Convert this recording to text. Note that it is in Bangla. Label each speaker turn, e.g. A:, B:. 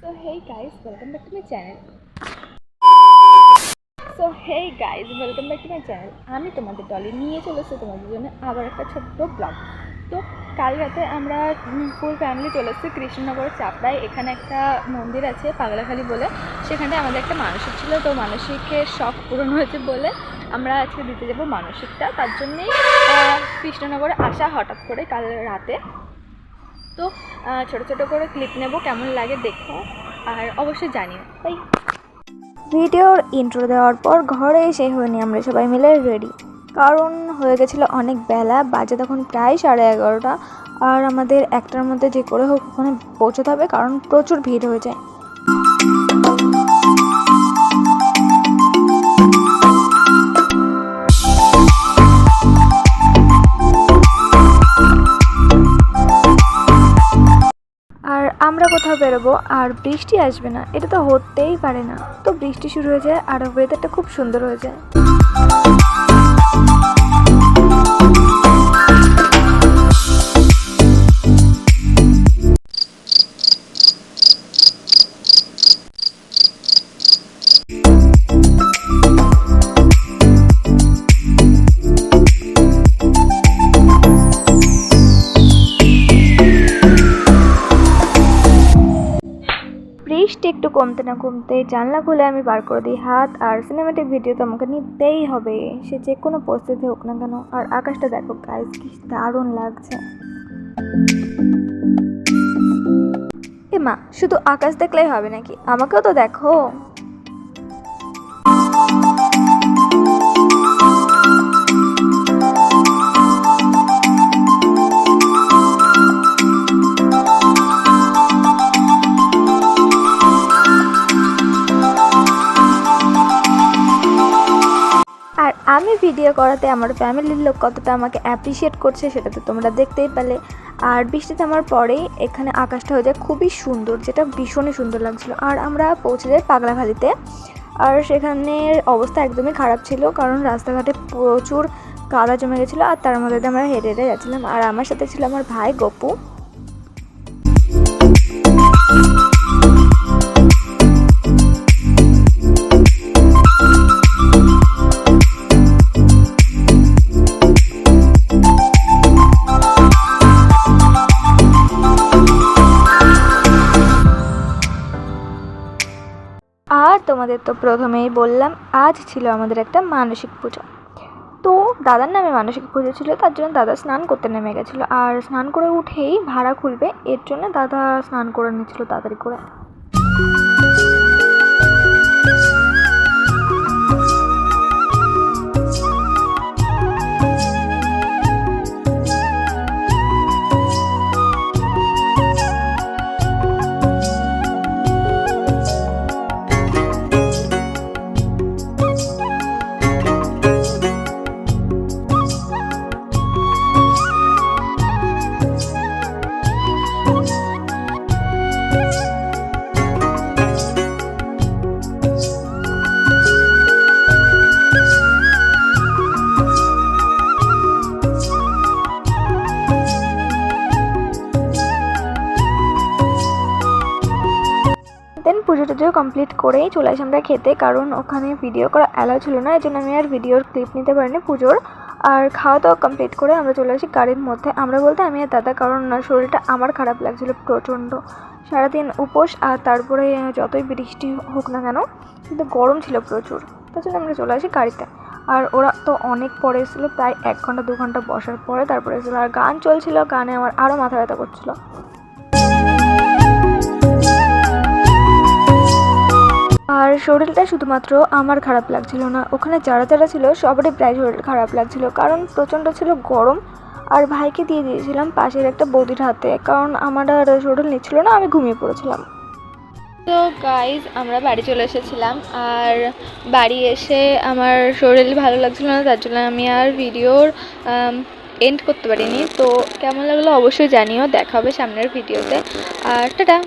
A: So hey guys, welcome back to my channel. So hey guys welcome back to my channel আমি তোমাদের দলে নিয়ে চলে এসেছি তোমাদের জন্য আবার একটা ছোট্ট ব্লগ তো কাল রাতে আমরা ফুল ফ্যামিলি চলে এসেছি কৃষ্ণনগরের চাপড়ায়। এখানে একটা মন্দির আছে পাগলাখালি বলে। সেখানটায় আমাদের একটা মানসিক ছিল তো মানসিকের শখ পূরণ হয়েছে বলে আমরা আজকে দিতে যাব মানসিকটা। তার জন্যেই কৃষ্ণনগরে আসা হঠাৎ করে কাল রাতে। তো ছোট ছোট করে ক্লিপ নেব, কেমন লাগে দেখো, আর অবশ্যই জানিও। তাই
B: ভিডিওর ইন্ট্রো দেওয়ার পর ঘরে এসে হয়নি, আমরা সবাই মিলে রেডি কারণ হয়ে গেছিল অনেক বেলা, বাজে তখন প্রায় সাড়ে এগারোটা। আর আমাদের একটার মধ্যে যে করে হোক ওখানে পৌঁছতে হবে, কারণ প্রচুর ভিড় হয়ে যায়। আমরা কোথাও বেরোবো আর বৃষ্টি আসবে না, এটা তো হতেই পারে না। তো বৃষ্টি শুরু হয়ে যায় আর ওয়েদারটা খুব সুন্দর হয়ে যায়। একটু কমতে না কমতে জানলা খুলে আমি বার করে দিই। হাত আর সিনেমাটিক ভিডিও তো আমাকে নিতেই হবে। সে যে কোনো পরিস্থিতি হোক না কেন। আর আকাশটা দেখো গাইজ কি দারুণ লাগছে। এ মা, শুধু আকাশ দেখলেই হবে নাকি? আমাকেও তো দেখো। ভিডিও করাতে আমার ফ্যামিলির লোক কতটা আমাকে অ্যাপ্রিসিয়েট করছে সেটা তো তোমরা দেখতেই পেলে। আর বৃষ্টি থামার পরেই এখানে আকাশটা হয়ে যায় খুবই সুন্দর, যেটা ভীষণই সুন্দর লাগছিল। আর আমরা পৌঁছে যাই পাগলাখালিতে আর সেখানের অবস্থা একদমই খারাপ ছিল, কারণ রাস্তাঘাটে প্রচুর কাদা জমে গেছিল আর তার মধ্যে আমরা হেঁটে হেঁটে যাচ্ছিলাম। আর আমার সাথে ছিল আমার ভাই গপু। তোমাদের তো প্রথমেই বললাম, আজ ছিল আমাদের একটা মানসিক পুজো। তো দাদার নামে মানসিক পুজো ছিল, তার জন্য দাদা স্নান করতে নেমে গেছিল। আর স্নান করে উঠেই ভাড়া খুলবে, এর জন্য দাদা স্নান করে নিচ্ছিল তাড়াতাড়ি করে। পুজো কমপ্লিট করেই চলে আসি আমরা খেতে, কারণ ওখানে ভিডিও করা অ্যালাউ ছিল না এই জন্য আমি আর ভিডিওর ক্লিপ নিতে পারিনি পুজোর। আর খাওয়া দাওয়া কমপ্লিট করে আমরা চলে আসি গাড়ির মধ্যে। আমরা বলতে আমি আর দাদা, কারণ শরীরটা আমার খারাপ লাগছিল প্রচণ্ড। সারাদিন উপোস আর তারপরে যতই বৃষ্টি হোক না কেন, কিন্তু গরম ছিল প্রচুর। তার জন্য আমরা চলে আসি গাড়িতে আর ওরা তো অনেক পরে এসেছিল, প্রায় এক ঘণ্টা, দু ঘণ্টা বসার পরে তারপরে এসেছিল। আর গান চলছিল, গানে আমার আরও মাথা ব্যথা করছিল। শরীরটা শুধুমাত্র আমার খারাপ লাগছিল না। ওখানে যারা যারা ছিল, সবারই প্রায় শরীর খারাপ লাগছিল। কারণ প্রচণ্ড ছিল গরম, আর ভাইকে দিয়ে দিয়েছিলাম পাশের একটা বৌদির হাতে। কারণ আমার আর শরীর নিচ্ছিল না, আমি ঘুমিয়ে পড়েছিলাম।
A: তো গাইজ আমরা বাড়ি চলে এসেছিলাম। আর বাড়ি এসে আমার শরীর ভালো লাগছিল না, তার জন্য আমি আর ভিডিওর এন্ড করতে পারিনি। তো কেমন লাগল অবশ্যই জানিও দেখা হবে সামনের ভিডিওতে। আর টাটা!